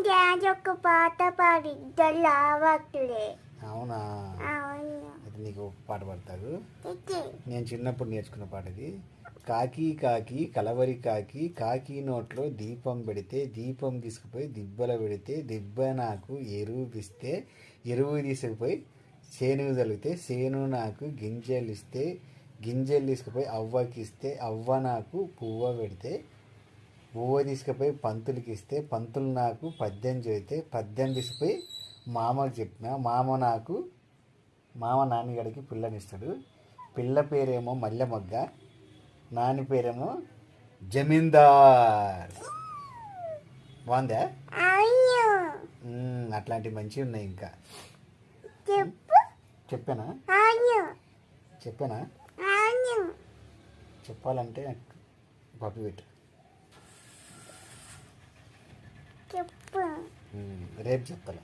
ఒక పాట పాడి ఇద్దరు రావట్లే అవునా? అవును. అయితే నీకు ఒక పాట పాడతారు. నేను చిన్నప్పుడు నేర్చుకున్న పాట ఇది. కాకి కాకి కలవరి కాకి కాకి నోట్లో దీపం పెడితే దీపం తీసుకుపోయి దిబ్బల పెడితే దిబ్బ నాకు ఎరువు ఇస్తే ఎరువు తీసుకుపోయి చేను చల్లితే చేను నాకు గింజలు ఇస్తే గింజలు తీసుకుపోయి అవ్వకి ఇస్తే అవ్వ నాకు పువ్వ పెడితే పువ్వ తీసుకుపోయి పంతులకి ఇస్తే పంతులు నాకు పద్యం చదివితే పద్యం తీసుకుపోయి మామకు చెప్పిన మామ నాకు మామ నాన్నగడికి పిల్లనిస్తాడు. పిల్ల పేరేమో మల్లె మొగ్గ నాని పేరేమో జమీందార్. బాగుందా? అట్లాంటివి మంచివి ఉన్నాయి ఇంకా. చెప్పు. చెప్పానా? చెప్పానా? చెప్పాలంటే పప్పి పెట్టు చెప్పు మ్మ్, రేపు చెప్తాను